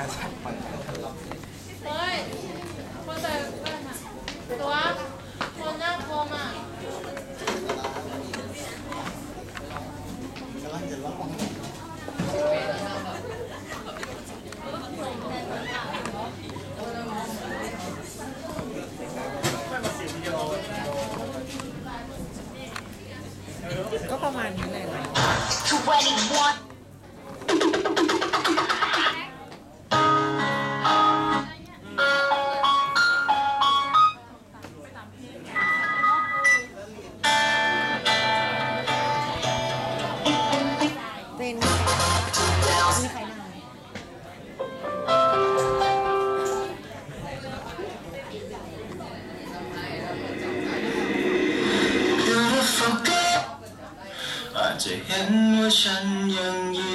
ขาสั้นไปเฮ้ยคนใส่แว่นอะตัวคนหน้าคมอะกำลังจะร้องก็ประมาณนี้แหละเป็น 아직 행무션 연기